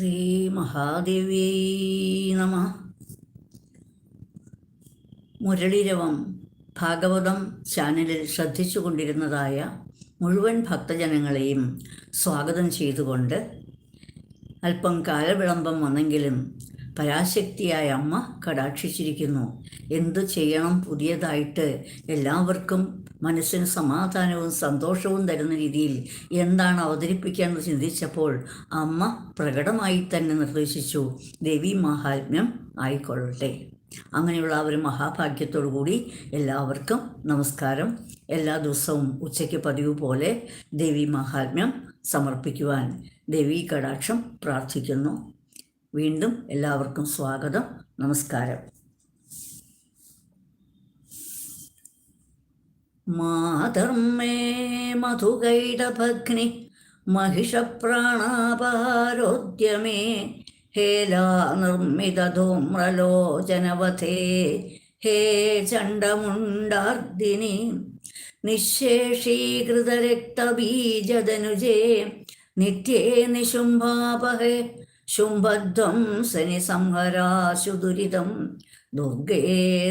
ശ്രീ മഹാദേവ്യൈ നമ. മുരളിരവം ഭാഗവതം ചാനലിൽ ശ്രദ്ധിച്ചു കൊണ്ടിരുന്നതായ മുഴുവൻ ഭക്തജനങ്ങളെയും സ്വാഗതം ചെയ്തുകൊണ്ട് അല്പം കാലവിളംബം വന്നെങ്കിലും പരാശക്തിയായ അമ്മ കടാക്ഷിച്ചിരിക്കുന്നു. എന്തു ചെയ്യണം പുതിയതായിട്ട് എല്ലാവർക്കും മനസ്സിന് സമാധാനവും സന്തോഷവും തരുന്ന രീതിയിൽ എന്താണ് അവതരിപ്പിക്കാമെന്ന് ചിന്തിച്ചപ്പോൾ അമ്മ പ്രകടമായി തന്നെ നിർദ്ദേശിച്ചു ദേവി മഹാത്മ്യം ആയിക്കൊള്ളട്ടെ. അങ്ങനെയുള്ള ആ ഒരു മഹാഭാഗ്യത്തോടു കൂടി എല്ലാവർക്കും നമസ്കാരം. എല്ലാ ദിവസവും ഉച്ചയ്ക്ക് പതിവ് പോലെ ദേവി മഹാത്മ്യം സമർപ്പിക്കുവാൻ ദേവി കടാക്ഷം പ്രാർത്ഥിക്കുന്നു. വീണ്ടും എല്ലാവർക്കും സ്വാഗതം. നമസ്കാരം. മാതർമേ മധുകൈടഭഗ്നി महिषप्राणापारोद्यमे हेला निर्मितधूम्रलोचनवथे हे चण्डमुण्डार्दिनि निःशेषीकृतरक्तबीजदनुजे नित्ये निशुम्भापहे शुम्भध्वंसनि संहराशु दुरितं दुर्गे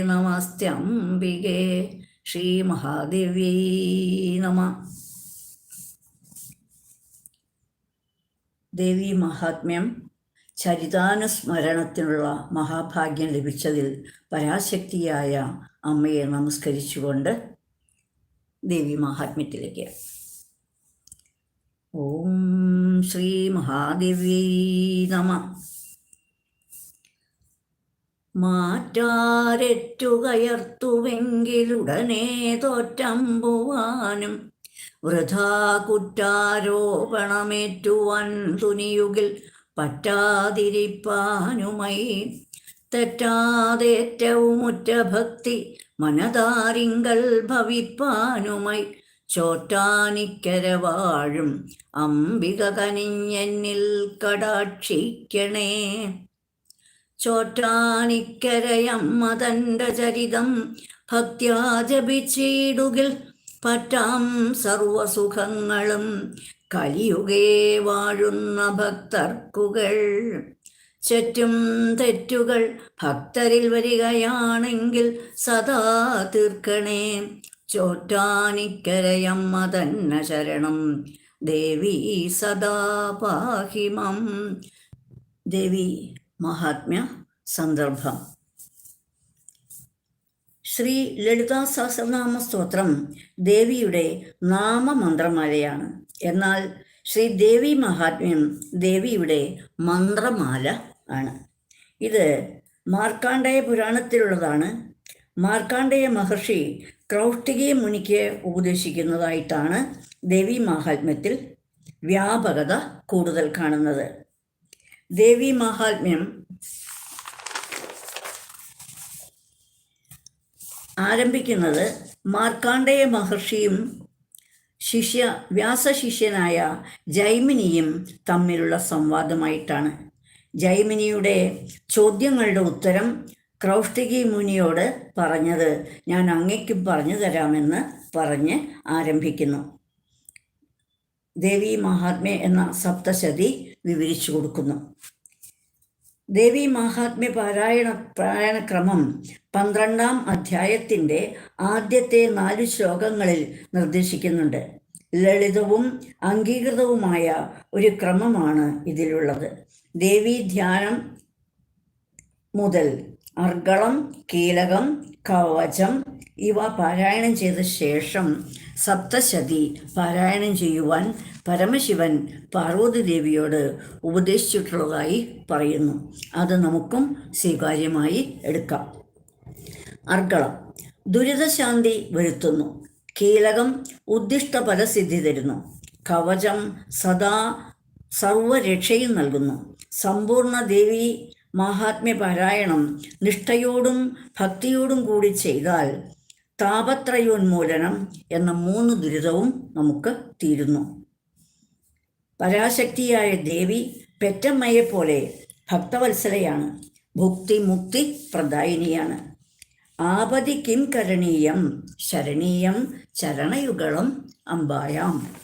नमस्त्यम्बिके ശ്രീ മഹാദേവ്യൈ നമ. ദേവി മഹാത്മ്യം ചരിതാനുസ്മരണത്തിനുള്ള മഹാഭാഗ്യം ലഭിച്ചതിൽ പരാശക്തിയായ അമ്മയെ നമസ്കരിച്ചുകൊണ്ട് ദേവി മഹാത്മ്യത്തിലേക്ക്. ഓം ശ്രീ മഹാദേവ്യൈ നമ. മാറ്റാരെറ്റുകയർത്തുവെങ്കിലുടനെ തോറ്റമ്പുവാനും വൃഥാ കുറ്റാരോപണമേറ്റുവാൻ തുനിയുകിൽ പറ്റാതിരിപ്പാനുമായി തെറ്റാതേറ്റവുമുറ്റ ഭക്തി മനതാരിങ്കൽ ഭവിപ്പാനുമായി ചോറ്റാനിക്കര വാഴും അംബിക കനിഞ്ഞെന്നിൽ കടാക്ഷിക്കണേ ചോറ്റാനിക്കരയമ്മ തന്റെ ചരിതം ഭക്ത്യാ ജപിച്ചിടുകിൽ പറ്റാം സർവസുഖങ്ങളും. കലിയുകേ വാഴുന്ന ഭക്തർക്കുകൾ. ചറ്റും തെറ്റുകൾ ഭക്തരിൽ വരികയാണെങ്കിൽ സദാ തീർക്കണേ. ചോറ്റാനിക്കരയമ്മ തന്ന ശരണം ദേവി സദാ പാഹിമം. ദേവി മഹാത്മ്യ സന്ദർഭം. ശ്രീ ലളിതാ സഹസ്രനാമ സ്തോത്രം ദേവിയുടെ നാമമന്ത്രമാലയാണ്. എന്നാൽ ശ്രീ ദേവി മഹാത്മ്യം ദേവിയുടെ മന്ത്രമാല ആണ്. ഇത് മാർക്കാണ്ഡേയ പുരാണത്തിലുള്ളതാണ്. മാർക്കാണ്ഡേയ മഹർഷി ക്രൗഷ്ടികീയ മുനിക്ക് ഉപദേശിക്കുന്നതായിട്ടാണ് ദേവി മഹാത്മ്യത്തിൽ വ്യാപകത കൂടുതൽ കാണുന്നത്. ദേവി മഹാത്മ്യം. ആരംഭിക്കുന്നത് മാർക്കാണ്ഡേയ മഹർഷിയും ശിഷ്യ വ്യാസശിഷ്യനായ ജൈമിനിയും തമ്മിലുള്ള സംവാദമായിട്ടാണ്. ജൈമിനിയുടെ ചോദ്യങ്ങളുടെ ഉത്തരം ക്രൗഷ്ടികി മുനിയോട് പറഞ്ഞത് ഞാൻ അങ്ങയ്ക്കും പറഞ്ഞു തരാമെന്ന് പറഞ്ഞ് ആരംഭിക്കുന്നു. ദേവി മഹാത്മ്യ എന്ന സപ്തശതി വിവരിച്ചു കൊടുക്കുന്നു. ദേവി മഹാത്മ്യ പാരായണ പാരായണക്രമം പന്ത്രണ്ടാം അധ്യായത്തിന്റെ ആദ്യത്തെ നാല് ശ്ലോകങ്ങളിൽ നിർദ്ദേശിക്കുന്നുണ്ട്. ലളിതവും അംഗീകൃതവുമായ ഒരു ക്രമമാണ് ഇതിലുള്ളത്. ദേവീ ധ്യാനം മുതൽ അർഗളം കീലകം കവചം ഇവ പാരായണം ചെയ്ത ശേഷം സപ്തശതി പാരായണം ചെയ്യുവാൻ പരമശിവൻ പാർവതി ദേവിയോട് ഉപദേശിച്ചിട്ടുള്ളതായി പറയുന്നു. അത് നമുക്കും സ്വീകാര്യമായി എടുക്കാം. അർഗളം ദുരിതശാന്തി വരുത്തുന്നു. കീലകം ഉദ്ദിഷ്ട ഫലസിദ്ധി തരുന്നു. കവചം സദാ സർവരക്ഷയും നൽകുന്നു. സമ്പൂർണ ദേവി മാഹാത്മ്യ പാരായണം നിഷ്ഠയോടും ഭക്തിയോടും കൂടി ചെയ്താൽ താപത്രയോന്മൂലനം എന്ന മൂന്ന് ദുരിതവും നമുക്ക് തീരുന്നു. പരാശക്തിയായ ദേവി പെറ്റമ്മയെപ്പോലെ ഭക്തവത്സലയാണ്. ഭുക്തി മുക്തി പ്രദായിനിയാണ്. ആപതി കിം കരണീയം ശരണീയം ചരണയുഗളം അമ്പായാം.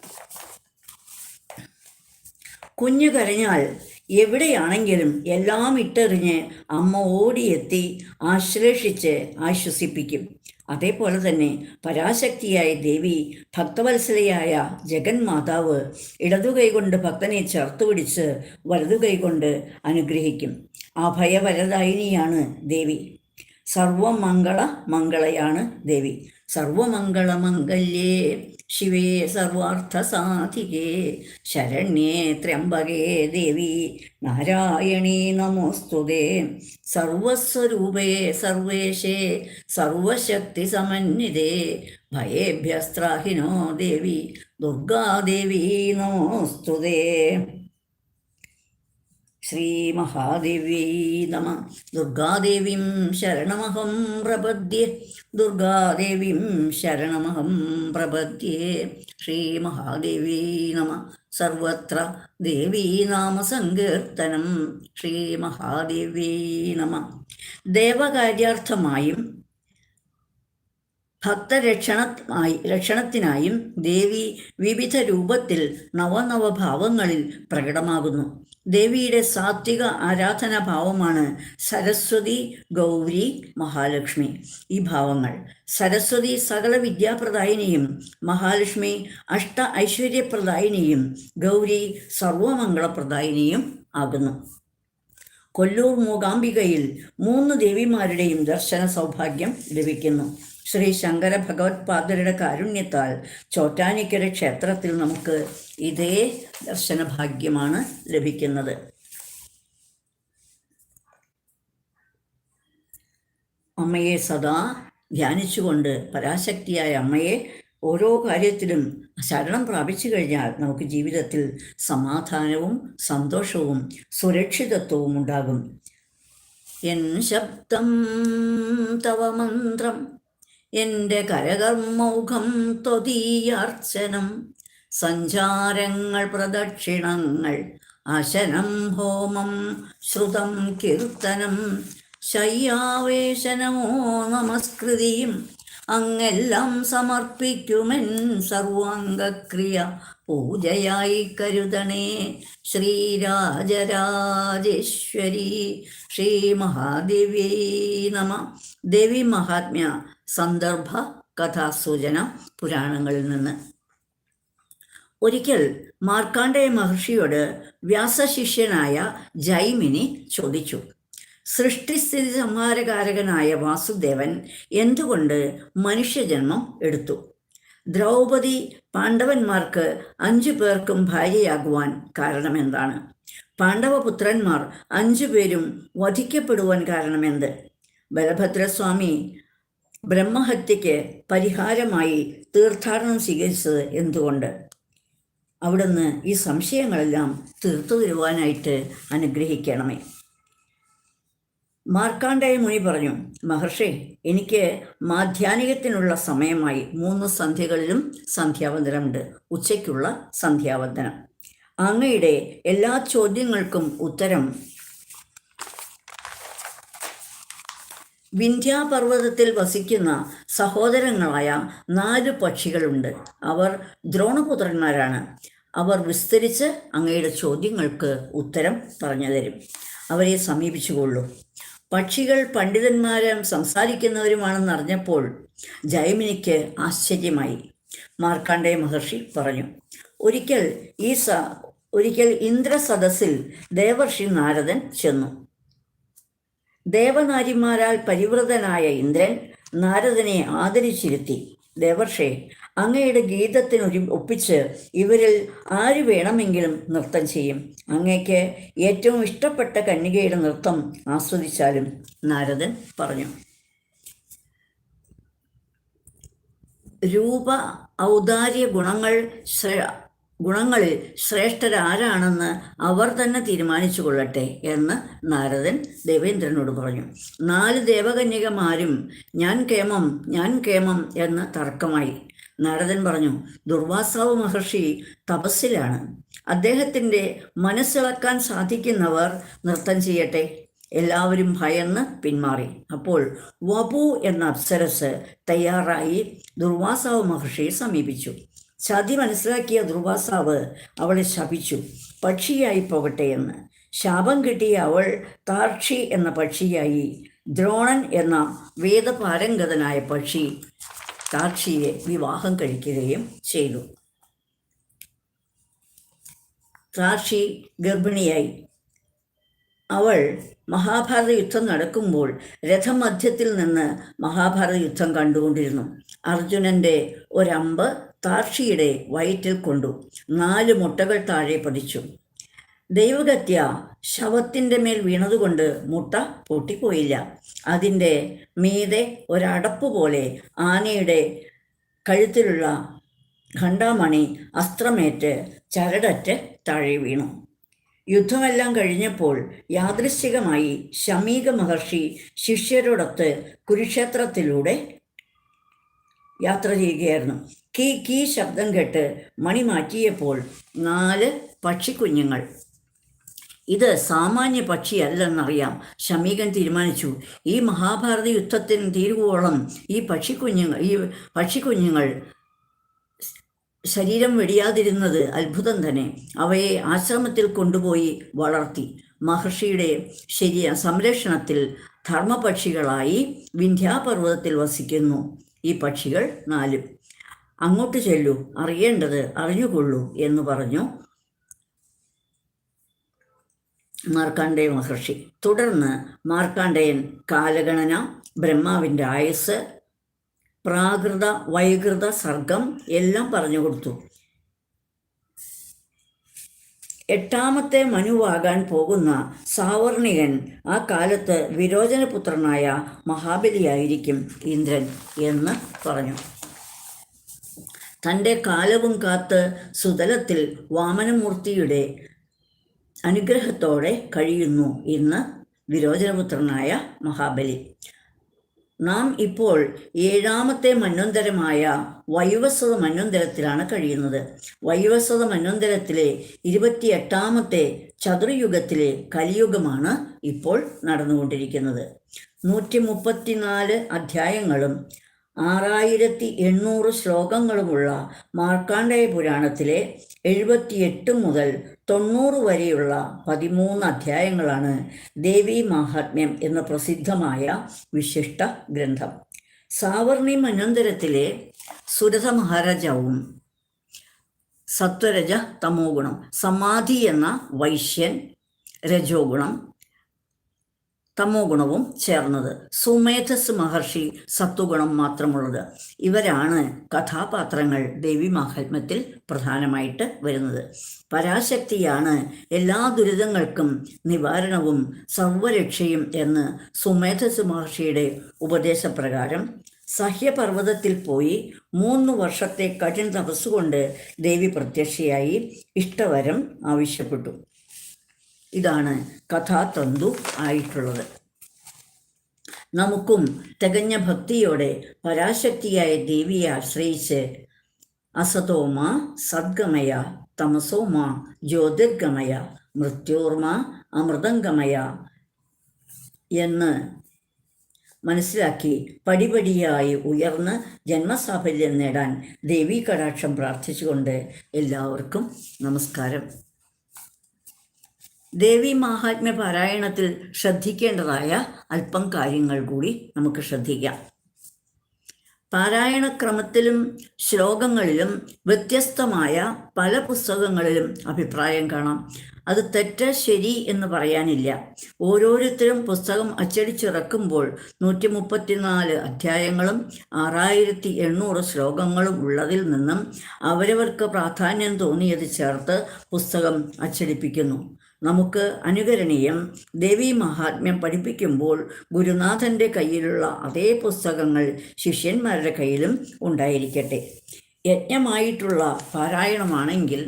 കുഞ്ഞു കരഞ്ഞാൽ എവിടെയാണെങ്കിലും എല്ലാം ഇട്ടെറിഞ്ഞ് അമ്മ ഓടിയെത്തി ആശ്ലേഷിച്ച് ആശ്വസിപ്പിക്കും. അതേപോലെ തന്നെ പരാശക്തിയായ ദേവി ഭക്തവത്സലയായ ജഗന്മാതാവ് ഇടതുകൈ കൊണ്ട് ഭക്തനെ ചേർത്തുപിടിച്ച് വലതുകൈ കൊണ്ട് അനുഗ്രഹിക്കും. അഭയവരദായിനിയാണ് ദേവി. സർവമംഗള മംഗളയാണ് ദേവി. സർവമംഗളമംഗല്യേ ശിവേ സർവാർത്ഥസാധികേ. ശരണ്യേ ത്രയംബകേ ദേവി. നാരായണീ നമോസ്തുതേ. സർവസ്വരൂപേ സർവേശേ. സർവശക്തി സമന്വിതേ ഭയേഭ്യസ്ത്രാഹിനോ ദേവി. ദുർഗാദേവീ നമോസ്തുതേ. ശ്രീമഹാദേവ്യൈ നമ. ദുർഗാദേവീം ശരണമഹം പ്രപദ്യേ ദുർഗാദേവീം ശരണമഹം പ്രപദ്യേ ശ്രീമഹാദേവ്യൈ നമ. സർവത്ര ദേവീനാമസങ്കീർത്തനം ശ്രീമഹാദേവ്യൈ നമ. ദേവകാര്യാർത്ഥമായും ഭക്തരക്ഷണമായി രക്ഷണത്തിനായും ദേവി വിവിധ രൂപത്തിൽ നവനവഭാവങ്ങളിൽ പ്രകടമാകുന്നു. ദേവിയുടെ സാത്വിക ആരാധനാ ഭാവമാണ് സരസ്വതി ഗൗരി മഹാലക്ഷ്മി. ഈ ഭാവങ്ങൾ സരസ്വതി സകല വിദ്യാപ്രദായിനിയും മഹാലക്ഷ്മി അഷ്ട ഐശ്വര്യപ്രദായിനിയും ഗൗരി സർവമംഗളപ്രദായിനിയും ആകുന്നു. കൊല്ലൂർ മൂകാംബികയിൽ മൂന്ന് ദേവിമാരുടെയും ദർശന സൗഭാഗ്യം ലഭിക്കുന്നു. ശ്രീ ശങ്കര ഭഗവത്പാദരുടെ കാരുണ്യത്താൽ ചോറ്റാനിക്കര ക്ഷേത്രത്തിൽ നമുക്ക് ഇതേ ദർശന ഭാഗ്യമാണ് ലഭിക്കുന്നത്. അമ്മയെ സദാ ധ്യാനിച്ചുകൊണ്ട് പരാശക്തിയായ അമ്മയെ ഓരോ കാര്യത്തിലും ശരണം പ്രാപിച്ചു കഴിഞ്ഞാൽ നമുക്ക് ജീവിതത്തിൽ സമാധാനവും സന്തോഷവും സുരക്ഷിതത്വവും ഉണ്ടാകും. എൻ ശബ്ദം തവ മന്ത്രം എന്റെ കരകർമ്മൗഖം ത്വതീയാർച്ചനം സഞ്ചാരങ്ങൾ പ്രദക്ഷിണങ്ങൾ അശനം ഹോമം ശ്രുതം കീർത്തനം ശയ്യാവേശനമോ നമസ്കൃതിയും അങ്ങെല്ലാം സമർപ്പിക്കുമെൻ സർവാംഗക്രിയ. പൂജയായി കരുതണേ ശ്രീരാജരാജേശ്വരി. ശ്രീ മഹാദേവി നമ. ദേവി മഹാത്മ്യ സന്ദർഭ കഥാസൂചന പുരാണങ്ങളിൽ നിന്ന്. ഒരിക്കൽ മാർക്കാണ്ഡേയ മഹർഷിയോട് വ്യാസശിഷ്യനായ ജൈമിനി ചോദിച്ചു സൃഷ്ടിസ്ഥിതി സംഹാരകാരകനായ വാസുദേവൻ എന്തുകൊണ്ട് മനുഷ്യജന്മം എടുത്തു? ദ്രൗപദി പാണ്ഡവന്മാർക്ക് അഞ്ചു പേർക്കും ഭാര്യയാകുവാൻ കാരണമെന്താണ്? പാണ്ഡവപുത്രന്മാർ അഞ്ചു പേരും വധിക്കപ്പെടുവാൻ കാരണമെന്ത്? ബലഭദ്രസ്വാമി ബ്രഹ്മഹത്യയ്ക്ക് പരിഹാരമായി തീർത്ഥാടനം സ്വീകരിച്ചത് എന്തുകൊണ്ട്? അവിടുന്ന് ഈ സംശയങ്ങളെല്ലാം തീർത്തു തരുവാനായിട്ട് അനുഗ്രഹിക്കണമേ. മാർക്കാണ്ഡേയ മുനി പറഞ്ഞു മഹർഷി എനിക്ക് മാധ്യാനികത്തിനുള്ള സമയമായി മൂന്ന് സന്ധ്യകളിലും സന്ധ്യാവന്തനമുണ്ട്. ഉച്ചയ്ക്കുള്ള സന്ധ്യാവന്തനം. അങ്ങയുടെ എല്ലാ ചോദ്യങ്ങൾക്കും ഉത്തരം വിന്ധ്യാപർവതത്തിൽ വസിക്കുന്ന സഹോദരങ്ങളായ നാല് പക്ഷികളുണ്ട്. അവർ ദ്രോണപുത്രന്മാരാണ്. അവർ വിസ്തരിച്ച് അങ്ങയുടെ ചോദ്യങ്ങൾക്ക് ഉത്തരം പറഞ്ഞു തരും. അവരെ സമീപിച്ചുകൊള്ളൂ. പക്ഷികൾ പണ്ഡിതന്മാരും സംസാരിക്കുന്നവരുമാണെന്ന് അറിഞ്ഞപ്പോൾ ജൈമിനിക്ക് ആശ്ചര്യമായി. മാർക്കാണ്ഡേയ മഹർഷി പറഞ്ഞു ഒരിക്കൽ ഈ സ ഒരിക്കൽ ഇന്ദ്രസദസ്സിൽ ദേവർഷി നാരദൻ ചെന്നു. ദേവനാരിമാരാൽ പരിവൃതനായ ഇന്ദ്രൻ നാരദനെ ആദരിച്ചിരുത്തി. ദേവർഷേ അങ്ങയുടെ ഗീതത്തിനൊരു ഒപ്പിച്ച് ഇവരിൽ ആര് വേണമെങ്കിലും നൃത്തം ചെയ്യും. അങ്ങയ്ക്ക് ഏറ്റവും ഇഷ്ടപ്പെട്ട കന്യകയുടെ നൃത്തം ആസ്വദിച്ചാലും നാരദൻ പറഞ്ഞു. രൂപ ഔദാര്യ ഗുണങ്ങൾ ഗുണങ്ങളിൽ ശ്രേഷ്ഠരാരാണെന്ന് അവർ തന്നെ തീരുമാനിച്ചു കൊള്ളട്ടെ എന്ന് നാരദൻ ദേവേന്ദ്രനോട് പറഞ്ഞു. നാല് ദേവകന്യകമാരും ഞാൻ കേമം ഞാൻ കേമം എന്ന് തർക്കമായി നാരദൻ പറഞ്ഞു. ദുർവാസാവ് മഹർഷി തപസ്സിലാണ്. അദ്ദേഹത്തിന്റെ മനസ്സിളക്കാൻ സാധിക്കുന്നവർ നൃത്തം ചെയ്യട്ടെ. എല്ലാവരും ഭയന്ന് പിന്മാറി. അപ്പോൾ വപു എന്ന അപ്സരസ് തയ്യാറായി ദുർവാസാവ് മഹർഷിയെ സമീപിച്ചു. ചതി മനസ്സിലാക്കിയ ദുർവാസാവ് അവളെ ശപിച്ചു. പക്ഷിയായി പോകട്ടെ എന്ന്. ശാപം കിട്ടിയ അവൾ താർക്ഷി എന്ന പക്ഷിയായി. ദ്രോണൻ എന്ന വേദപാരംഗതനായ പക്ഷി താർക്ഷിയെ വിവാഹം കഴിക്കുകയും ചെയ്തു. താർഷി ഗർഭിണിയായി. അവൾ മഹാഭാരത യുദ്ധം നടക്കുമ്പോൾ രഥമധ്യത്തിൽ നിന്ന് മഹാഭാരത യുദ്ധം കണ്ടുകൊണ്ടിരുന്നു. അർജുനന്റെ ഒരമ്പ് താർഷിയുടെ വയറ്റിൽ കൊണ്ടു നാല് മുട്ടകൾ താഴെ പതിച്ചു. ദൈവഗത്യ ശവത്തിന്റെ മേൽ വീണതുകൊണ്ട് മുട്ട പൊട്ടിപ്പോയില്ല. അതിന്റെ മീതെ ഒരടപ്പ് പോലെ ആനയുടെ കഴുത്തിലുള്ള ഖണ്ഡാമണി അസ്ത്രമേറ്റ് ചരടറ്റ് താഴെ വീണു. യുദ്ധമെല്ലാം കഴിഞ്ഞപ്പോൾ യാദൃശ്ചികമായി ശമീക മഹർഷി ശിഷ്യരോടൊത്ത് കുരുക്ഷേത്രത്തിലൂടെ യാത്ര ചെയ്യുകയായിരുന്നു. കീ കീ ശബ്ദം കേട്ട് മണി മാറ്റിയപ്പോൾ നാല് പക്ഷിക്കുഞ്ഞുങ്ങൾ. ഇത് സാമാന്യ പക്ഷിയല്ലെന്നറിയാം. ഷമീകൻ തീരുമാനിച്ചു ഈ മഹാഭാരത യുദ്ധത്തിന് തീരുവോളം ഈ പക്ഷിക്കുഞ്ഞുങ്ങൾ ഈ പക്ഷിക്കുഞ്ഞുങ്ങൾ ശരീരം വെടിയാതിരുന്നത് അത്ഭുതം തന്നെ. അവയെ ആശ്രമത്തിൽ കൊണ്ടുപോയി വളർത്തി മഹർഷിയുടെ ശരീര സംരക്ഷണത്തിൽ ധർമ്മപക്ഷികളായി വിന്ധ്യാപർവതത്തിൽ വസിക്കുന്നു. ഈ പക്ഷികൾ നാലും. അങ്ങോട്ട് ചെല്ലൂ അറിയേണ്ടത് അറിഞ്ഞുകൊള്ളൂ എന്ന് പറഞ്ഞു മാർക്കാണ്ഡേയ മഹർഷി. തുടർന്ന് മാർക്കാണ്ഡേയൻ കാലഗണന ബ്രഹ്മാവിന്റെ ആയുസ് പ്രാകൃത വൈകൃത സർഗം എല്ലാം പറഞ്ഞു കൊടുത്തു. എട്ടാമത്തെ മനുവാകാൻ പോകുന്ന സാവർണികൻ ആ കാലത്ത് വിരോചനപുത്രനായ മഹാബലിയായിരിക്കും ഇന്ദ്രൻ എന്ന് പറഞ്ഞു. തന്റെ കാലവും കാത്ത് സുതലത്തിൽ വാമനമൂർത്തിയുടെ അനുഗ്രഹത്തോടെ കഴിയുന്നു ഇന്ന് വിരോചനപുത്രനായ മഹാബലി. നാം ഇപ്പോൾ ഏഴാമത്തെ മന്വന്തരമായ വൈവസ്വത മന്വന്തരത്തിലാണ് കഴിയുന്നത്. വൈവസ്വത മന്വന്തരത്തിലെ ഇരുപത്തിയെട്ടാമത്തെ ചതുർയുഗത്തിലെ കലിയുഗമാണ് ഇപ്പോൾ നടന്നുകൊണ്ടിരിക്കുന്നത്. നൂറ്റി മുപ്പത്തിനാല് അധ്യായങ്ങളും ആറായിരത്തി എണ്ണൂറ് ശ്ലോകങ്ങളുമുള്ള മാർക്കാണ്ഡേയ പുരാണത്തിലെ എഴുപത്തിയെട്ട് മുതൽ തൊണ്ണൂറ് വരെയുള്ള പതിമൂന്ന് അധ്യായങ്ങളാണ് ദേവി മാഹാത്മ്യം എന്ന പ്രസിദ്ധമായ വിശിഷ്ട ഗ്രന്ഥം. സാവർണി മനന്തരത്തിലെ സുരഥ മഹാരാജാവും സത്വരജ തമോ ഗുണം സമാധി എന്ന വൈശ്യൻ രജോ ഗുണം തമോ ഗുണവും ചേർന്നത്. സുമേധസ് മഹർഷി സത്വഗുണം മാത്രമുള്ളത്. ഇവരാണ് കഥാപാത്രങ്ങൾ ദേവി മാഹാത്മ്യത്തിൽ പ്രധാനമായിട്ട് വരുന്നത്. പരാശക്തിയാണ് എല്ലാ ദുരിതങ്ങൾക്കും നിവാരണവും സർവരക്ഷയും എന്ന് സുമേധസ് മഹർഷിയുടെ ഉപദേശപ്രകാരം സഹ്യപർവതത്തിൽ പോയി മൂന്ന് വർഷത്തെ കഠിന തപസ്സുകൊണ്ട് ദേവി പ്രത്യക്ഷയായി ഇഷ്ടവരം ആവശ്യപ്പെട്ടു. ഇതാണ് കഥാതന്തു ആയിട്ടുള്ളത്. നമുക്കും തികഞ്ഞ ഭക്തിയോടെ പരാശക്തിയായ ദേവിയെ ആശ്രയിച്ച് അസതോമ സദ്ഗമയ തമസോമ ജ്യോതിർഗമയ മൃത്യോർമ അമൃതംഗമയ എന്ന് മനസ്സിലാക്കി പടിപടിയായി ഉയർന്ന് ജന്മസാഫല്യം നേടാൻ ദേവീ കടാക്ഷം പ്രാർത്ഥിച്ചുകൊണ്ട് എല്ലാവർക്കും നമസ്കാരം. ദേവി മഹാത്മ്യ പാരായണത്തിൽ ശ്രദ്ധിക്കേണ്ടതായ അല്പം കാര്യങ്ങൾ കൂടി നമുക്ക് ശ്രദ്ധിക്കാം. പാരായണക്രമത്തിലും ശ്ലോകങ്ങളിലും വ്യത്യസ്തമായ പല പുസ്തകങ്ങളിലും അഭിപ്രായം കാണാം. അത് തെറ്റ് ശരി എന്ന് പറയാനില്ല. ഓരോരുത്തരും പുസ്തകം അച്ചടിച്ചിറക്കുമ്പോൾ നൂറ്റി മുപ്പത്തിനാല് അധ്യായങ്ങളും ആറായിരത്തി എണ്ണൂറ് ശ്ലോകങ്ങളും ഉള്ളതിൽ നിന്നും അവരവർക്ക് പ്രാധാന്യം തോന്നിയത് ചേർത്ത് പുസ്തകം അച്ചടിപ്പിക്കുന്നു. നമുക്ക് അനുകരണീയം ദേവി മഹാത്മ്യം പഠിപ്പിക്കുമ്പോൾ ഗുരുനാഥന്റെ കയ്യിലുള്ള അതേ പുസ്തകങ്ങൾ ശിഷ്യന്മാരുടെ കയ്യിലും ഉണ്ടായിരിക്കട്ടെ. യജ്ഞമായിട്ടുള്ള പാരായണമാണെങ്കിൽ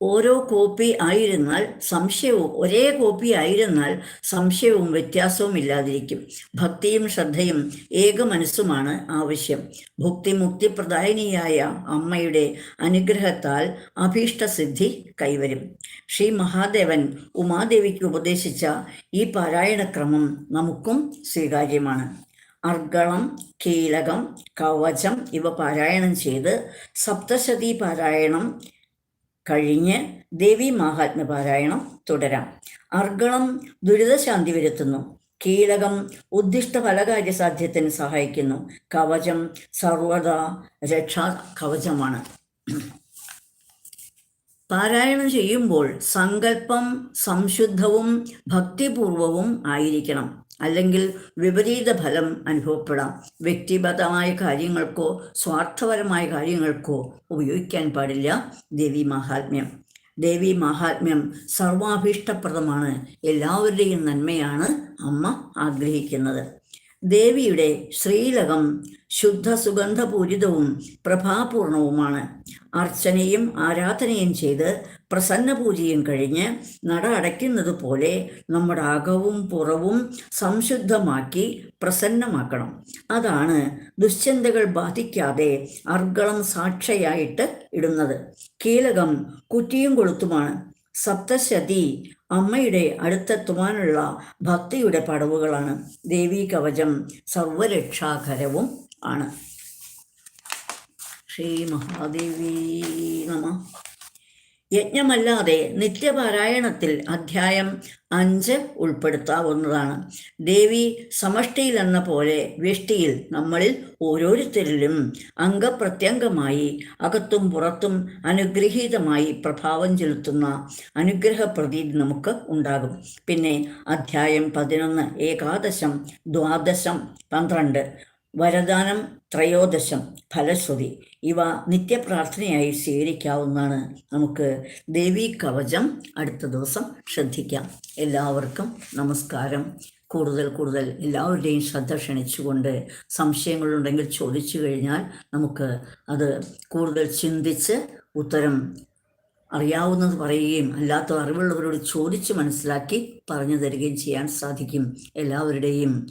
ഓരോ കോപ്പി ആയിരുന്നാൽ സംശയവും ഒരേ കോപ്പി ആയിരുന്നാൽ സംശയവും വ്യത്യാസവും ഇല്ലാതിരിക്കും. ഭക്തിയും ശ്രദ്ധയും ഏക മനസ്സുമാണ് ആവശ്യം. ഭുക്തി മുക്തിപ്രദായനിയായ അമ്മയുടെ അനുഗ്രഹത്താൽ അഭീഷ്ടസിദ്ധി കൈവരും. ശ്രീ മഹാദേവൻ ഉമാദേവിക്ക് ഉപദേശിച്ച ഈ പാരായണക്രമം നമുക്കും സ്വീകാര്യമാണ്. അർഗളം കീലകം കവചം ഇവ പാരായണം ചെയ്ത് സപ്തശതി പാരായണം കഴിഞ്ഞ് ദേവി മഹാത്മ്യ പാരായണം തുടരാം. അർഗളം ദുരിതശാന്തി വരുത്തുന്നു. കീലകം ഉദ്ദിഷ്ട ഫലകാര്യ സാധ്യത്തിന് സഹായിക്കുന്നു. കവചം സർവദാ രക്ഷാ കവചമാണ് പാരായണം ചെയ്യുമ്പോൾ സങ്കല്പം സംശുദ്ധവും ഭക്തിപൂർവവും ആയിരിക്കണം. അല്ലെങ്കിൽ വിപരീത ഫലം അനുഭവപ്പെടാം. വ്യക്തിഗതമായ കാര്യങ്ങൾക്കോ സ്വാർത്ഥപരമായ കാര്യങ്ങൾക്കോ ഉപയോഗിക്കാൻ പാടില്ല ദേവി മഹാത്മ്യം. ദേവി മഹാത്മ്യം സർവാഭീഷ്ടപ്രദമാണ്. എല്ലാവരുടെയും നന്മയാണ് അമ്മ ആഗ്രഹിക്കുന്നത്. ദേവിയുടെ ശ്രീലകം ശുദ്ധ സുഗന്ധപൂരിതവും പ്രഭാപൂർണവുമാണ്. അർച്ചനയും ആരാധനയും ചെയ്ത് പ്രസന്ന പൂജയും കഴിഞ്ഞ് നട അടയ്ക്കുന്നത് പോലെ നമ്മുടെ അകവും പുറവും സംശുദ്ധമാക്കി പ്രസന്നമാക്കണം. അതാണ് ദുശ്ചിന്തകൾ ബാധിക്കാതെ അർഗളം സാക്ഷയായിട്ട് ഇടുന്നത്. കീലകം കുറ്റിയും കൊളുത്തുമാണ്. സപ്തശതി അമ്മയുടെ അടുത്തെത്തുവാനുള്ള ഭക്തിയുടെ പടവുകളാണ്. ദേവീ കവചം സർവരക്ഷാകരവും ആണ്. ശ്രീ മഹാദേവി നമ. യജ്ഞമല്ലാതെ നിത്യപാരായണത്തിൽ അധ്യായം അഞ്ച് ഉൾപ്പെടുത്താവുന്നതാണ്. ദേവി സമഷ്ടിയിൽ എന്ന പോലെ വ്യഷ്ടിയിൽ നമ്മളിൽ ഓരോരുത്തരിലും അംഗപ്രത്യംഗമായി അകത്തും പുറത്തും അനുഗ്രഹീതമായി പ്രഭാവം ചെലുത്തുന്ന അനുഗ്രഹ പ്രതീതി നമുക്ക് ഉണ്ടാകും. പിന്നെ അധ്യായം പതിനൊന്ന് ഏകാദശം ദ്വാദശം പന്ത്രണ്ട്. വരദാനം ത്രയോദശം ഫലശ്രുതി. ഇവ നിത്യപ്രാർത്ഥനയായി സ്വീകരിക്കാവുന്നതാണ്. നമുക്ക് ദേവീ കവചം അടുത്ത ദിവസം ശ്രദ്ധിക്കാം. എല്ലാവർക്കും നമസ്കാരം. കൂടുതൽ കൂടുതൽ എല്ലാവരുടെയും ശ്രദ്ധ ക്ഷണിച്ചുകൊണ്ട് സംശയങ്ങളുണ്ടെങ്കിൽ ചോദിച്ചു കഴിഞ്ഞാൽ നമുക്ക് അത് കൂടുതൽ ചിന്തിച്ച് ഉത്തരം അറിയാവുന്നത് പറയുകയും അല്ലാത്ത അറിവുള്ളവരോട് ചോദിച്ച് മനസ്സിലാക്കി പറഞ്ഞു തരികയും ചെയ്യാൻ സാധിക്കും. എല്ലാവരുടെയും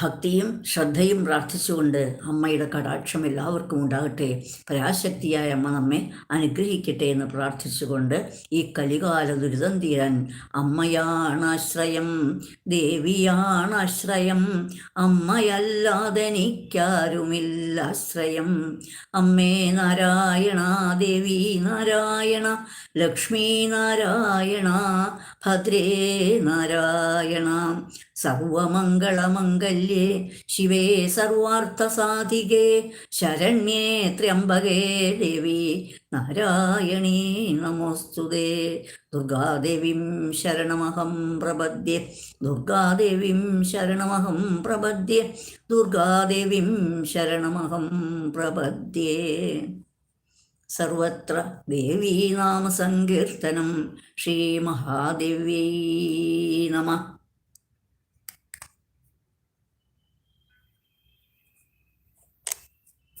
ഭക്തിയും ശ്രദ്ധയും പ്രാർത്ഥിച്ചുകൊണ്ട് അമ്മയുടെ കടാക്ഷം എല്ലാവർക്കും ഉണ്ടാകട്ടെ. പരാശക്തിയായ അമ്മ നമ്മെ അനുഗ്രഹിക്കട്ടെ എന്ന് പ്രാർത്ഥിച്ചുകൊണ്ട് ഈ കലികാല ദുരിതം തീരാൻ അമ്മയാണാശ്രയം ദേവിയാണാശ്രയം അമ്മയല്ലാതെ എനിക്കാരുമില്ല ആശ്രയം. അമ്മേ നാരായണ ദേവി നാരായണ ലക്ഷ്മി നാരായണ ഭദ്രേ നാരായണ. സർവമംഗളമംഗല്യേ ശിവേ സർവാർത്ഥസാധികേ. ശരണ്യേ ത്രയംബകേ ദേവി. നാരായണീ നമോസ്തുതേ. ദുർഗാദേവീം ശരണമഹം പ്രപദ്യ ദുർഗാദേവീം ശരണമഹം പ്രപദ്യ ദുർഗാദേവീം ശരണമഹം പ്രപദ്യേ സർവത്ര ദേവീനാമസങ്കീർത്തനം ശ്രീമഹാദേവ്യൈ നമ.